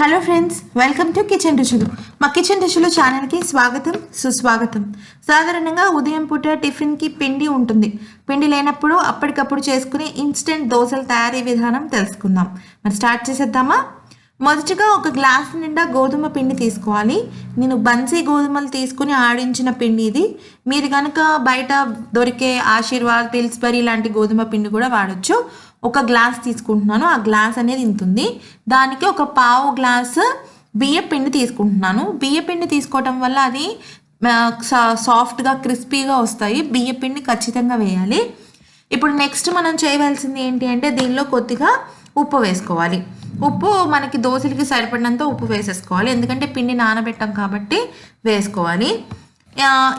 Hello friends welcome to kitchen రుచులు. మా kitchen రుచులు ఛానల్కి స్వాగతం సుస్వాగతం. సాధారణంగా ఉదయం పూట టిఫిన్కి పిండి ఉంటుంది. పిండి లేనప్పుడు అప్పటికప్పుడు చేసుకునే ఇన్స్టెంట్ దోశల తయారీ విధానం తెలుసుకుందాం. మరి స్టార్ట్ చేసేద్దామా? మొదటిగా ఒక గ్లాస్ నిండా గోధుమ పిండి తీసుకోవాలి. నేను బన్సీ గోధుమలు తీసుకుని ఆడించిన పిండి ఇది. మీరు కనుక బయట దొరికే ఆశీర్వాద్ పిల్స్బరీ లాంటి గోధుమ పిండి కూడా వాడచ్చు. ఒక గ్లాస్ తీసుకుంటున్నాను. ఆ గ్లాస్ అనేది ఇంతుంది. దానికి ఒక పావు గ్లాస్ బియ్య పిండి తీసుకుంటున్నాను. బియ్య పిండి తీసుకోవటం వల్ల అది సా- సాఫ్ట్గా క్రిస్పీగా వస్తాయి. బియ్య పిండి ఖచ్చితంగా వేయాలి. ఇప్పుడు నెక్స్ట్ మనం చేయవలసింది ఏంటి అంటే దీనిలో కొద్దిగా ఉప్పు వేసుకోవాలి. ఉప్పు మనకి దోశలకి సరిపడినంత ఉప్పు వేసేసుకోవాలి. ఎందుకంటే పిండి నానబెట్టాం కాబట్టి వేసుకోవాలి.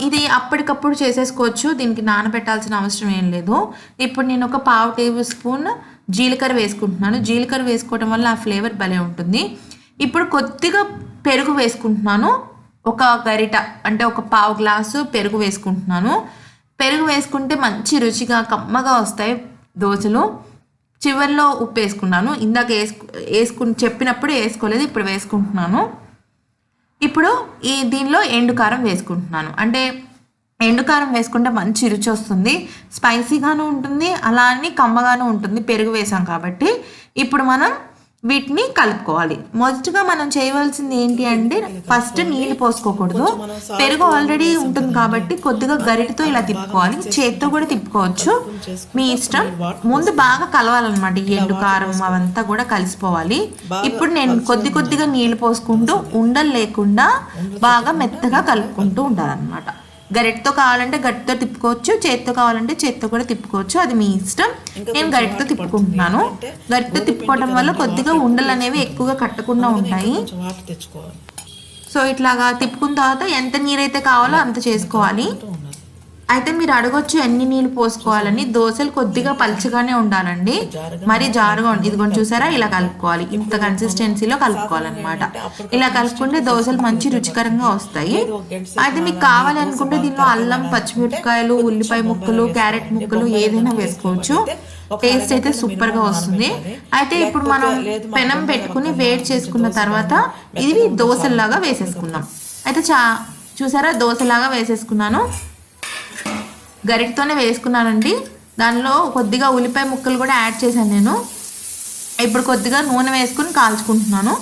ఇది అప్పటికప్పుడు చేసేసుకోవచ్చు. దీనికి నానబెట్టాల్సిన అవసరం ఏం లేదు. ఇప్పుడు నేను ఒక పావు టేబుల్ స్పూన్ జీలకర్ర వేసుకుంటున్నాను. జీలకర్ర వేసుకోవడం వల్ల ఆ ఫ్లేవర్ భలే ఉంటుంది. ఇప్పుడు కొద్దిగా పెరుగు వేసుకుంటున్నాను. ఒక గరిట అంటే ఒక పావు గ్లాసు పెరుగు వేసుకుంటున్నాను. పెరుగు వేసుకుంటే మంచి రుచిగా కమ్మగా వస్తాయి దోశలు. చివరిలో ఉప్పు వేసుకున్నాను. ఇందాక వేసుకు వేసుకుని చెప్పినప్పుడు వేసుకోలేదు ఇప్పుడు వేసుకుంటున్నాను. ఇప్పుడు ఈ దీనిలో ఎండు కారం వేసుకుంటున్నాను. అంటే ఎండు కారం వేసుకుంటే మంచి రుచి వస్తుంది. స్పైసీగాను ఉంటుంది. అలా అని కమ్మగాను ఉంటుంది. పెరుగు వేసాం కాబట్టి ఇప్పుడు మనం వీటిని కలుపుకోవాలి. మొదటగా మనం చేయవలసింది ఏంటి అంటే ఫస్ట్ నీళ్ళు పోసుకోకూడదు. పెరుగు ఆల్రెడీ ఉంటుంది కాబట్టి కొద్దిగా గరిటతో ఇలా తిప్పుకోవాలి. చేత్తో కూడా తిప్పుకోవచ్చు. మీ ఇష్టం. ముందు బాగా కలవాలన్నమాట. ఈ ఎండు కారం అవంతా కూడా కలిసిపోవాలి. ఇప్పుడు నేను కొద్ది కొద్దిగా నీళ్ళు పోసుకుంటూ ఉండలు లేకుండా బాగా మెత్తగా కలుపుకుంటూ ఉండాలన్నమాట. గరిటతో కావాలంటే గట్టితో తిప్పుకోవచ్చు చేత్తో కావాలంటే చేత్తో కూడా తిప్పుకోవచ్చు. అది మీ ఇష్టం. నేను గరిటతో తిప్పుకుంటున్నాను. గరిటతో తిప్పుకోవడం వల్ల కొద్దిగా ఉండలు అనేవి ఎక్కువగా కట్టకుండా ఉంటాయి. సో ఇట్లాగా తిప్పుకున్న తర్వాత ఎంత నీరైతే కావాలో అంత చేసుకోవాలి. అయితే మీరు అడగొచ్చు ఎన్ని నీళ్ళు పోసుకోవాలని. దోశలు కొద్దిగా పలుచగానే ఉండాలండి. మరి జారుగా ఉండి ఇదిగోండి చూసారా? ఇలా కలుపుకోవాలి. ఇంత కన్సిస్టెన్సీలో కలుపుకోవాలన్నమాట. ఇలా కలుపుకుంటే దోశలు మంచి రుచికరంగా వస్తాయి. అయితే మీకు కావాలనుకుంటే దీనిలో అల్లం పచ్చిమిరపకాయలు ఉల్లిపాయ ముక్కలు క్యారెట్ ముక్కలు ఏదైనా వేసుకోవచ్చు. టేస్ట్ అయితే సూపర్గా వస్తుంది. అయితే ఇప్పుడు మనం పెనం పెట్టుకుని వేడి చేసుకున్న తర్వాత ఇది దోశల్లాగా వేసేసుకుందాం. అయితే చా చూసారా? దోశలాగా వేసేసుకున్నాను. గరిటతోనే వేసుకున్నానండి. దానిలో కొద్దిగా ఉల్లిపాయ ముక్కలు కూడా యాడ్ చేశాను నేను. ఇప్పుడు కొద్దిగా నూనె వేసుకుని కాల్చుకుంటున్నాను.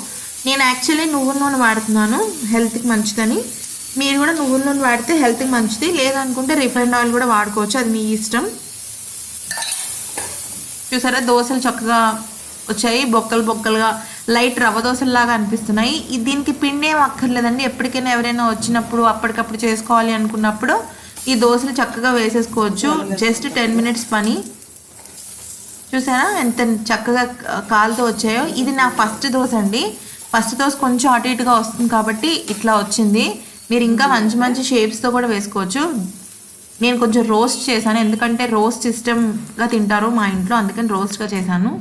నేను యాక్చువల్లీ నువ్వుల నూనె వాడుతున్నాను హెల్త్కి మంచిదని. మీరు కూడా నువ్వుల నూనె వాడితే హెల్త్కి మంచిది. లేదనుకుంటే రిఫైండ్ ఆయిల్ కూడా వాడుకోవచ్చు. అది మీ ఇష్టం. చూసారా? దోశలు చక్కగా వచ్చాయి. బొక్కలు బొక్కలుగా లైట్ రవ్వ దోశల్లాగా అనిపిస్తున్నాయి. దీనికి పిండి ఏం అక్కర్లేదండి. ఎప్పటికైనా ఎవరైనా వచ్చినప్పుడు అప్పటికప్పుడు చేసుకోవాలి అనుకున్నప్పుడు ఈ దోశలు చక్కగా వేసేసుకోవచ్చు. జస్ట్ టెన్ మినిట్స్ పని. చూసారా ఎంత చక్కగా కాలుతో వచ్చాయో. ఇది నా ఫస్ట్ దోశ అండి. ఫస్ట్ దోశ కొంచెం అటు ఇటుగా వస్తుంది కాబట్టి ఇట్లా వచ్చింది. మీరు ఇంకా మంచి మంచి షేప్స్తో కూడా వేసుకోవచ్చు. నేను కొంచెం రోస్ట్ చేశాను. ఎందుకంటే రోస్ట్ ఇష్టంగా తింటారు మా ఇంట్లో. అందుకని రోస్ట్గా చేశాను.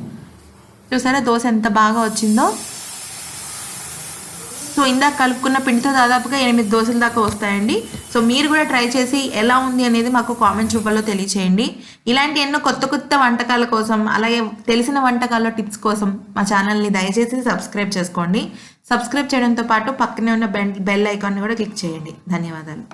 చూసారా దోశ ఎంత బాగా వచ్చిందో. సో ఇందాక కలుపుకున్న పిండితో దాదాపుగా ఎనిమిది దోశల దాకా వస్తాయండి. సో మీరు కూడా ట్రై చేసి ఎలా ఉంది అనేది మాకు కామెంట్ రూపంలో తెలియచేయండి. ఇలాంటి ఎన్నో కొత్త కొత్త వంటకాల కోసం అలాగే తెలిసిన వంటకాల టిప్స్ కోసం మా ఛానల్ని దయచేసి సబ్స్క్రైబ్ చేసుకోండి. సబ్స్క్రైబ్ చేయడంతో పాటు పక్కనే ఉన్న బెల్ బెల్ ఐకాన్ని కూడా క్లిక్ చేయండి. ధన్యవాదాలు.